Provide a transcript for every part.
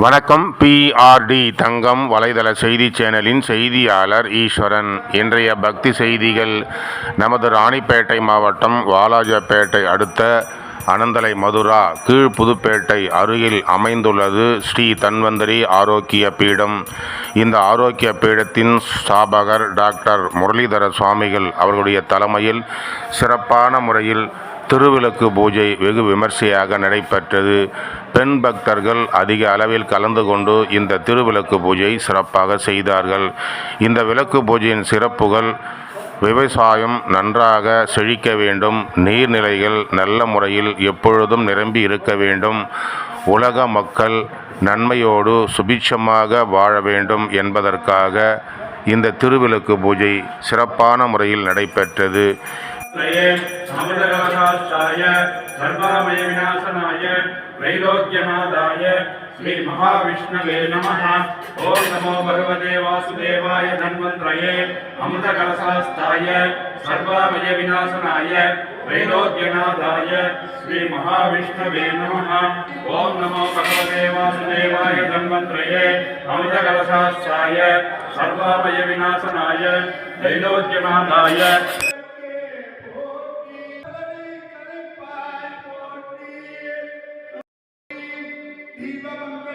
வணக்கம். பிஆர்டி தங்கம் வலைதள செய்தி சேனலின் செய்தியாளர் ஈஸ்வரன். இன்றைய பக்தி செய்திகள் நமது ராணிப்பேட்டை மாவட்டம் வாலாஜாப்பேட்டை அடுத்த அனந்தலை மதுரா கீழ் புதுப்பேட்டை அருகில் அமைந்துள்ளது ஸ்ரீ தன்வந்தரி ஆரோக்கிய பீடம். இந்த ஆரோக்கிய பீடத்தின் ஸ்தாபகர் டாக்டர் முரளிதர சுவாமிகள் அவர்களுடைய தலைமையில் சிறப்பான முறையில் திருவிளக்கு பூஜை வெகு விமர்சையாக நடைபெற்றது. பெண் பக்தர்கள் அதிக அளவில் கலந்து கொண்டு இந்த திருவிளக்கு பூஜை சிறப்பாக செய்தார்கள். இந்த விளக்கு பூஜையின் சிறப்புகள் விவசாயம் நன்றாக செழிக்க வேண்டும். நீர்நிலைகள் நல்ல முறையில் எப்பொழுதும் நிரம்பி இருக்க வேண்டும். உலக மக்கள் நன்மையோடு சுபிட்சமாக வாழ வேண்டும் என்பதற்காக இந்த திருவிளக்கு பூஜை சிறப்பான முறையில் நடைபெற்றது. लये सामदराशाय सर्वामय विनाशनाय वैलोक्यनादाय श्री महाविष्णवे नमः। ओम नमो भगवते वासुदेवाय धन्वन्तरये, अमृतकलशास्ताय सर्वामय विनाशनाय वैलोक्यनादाय श्री महाविष्णवे नमः। ओम नमो भगवते वासुदेवाय धन्वन्तरये, अमृतकलशास्ताय सर्वामय विनाशनाय त्रैलोक्यनाथाय Viva Bandeira!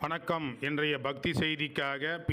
வணக்கம். என்றைய பக்தி செய்திக்காக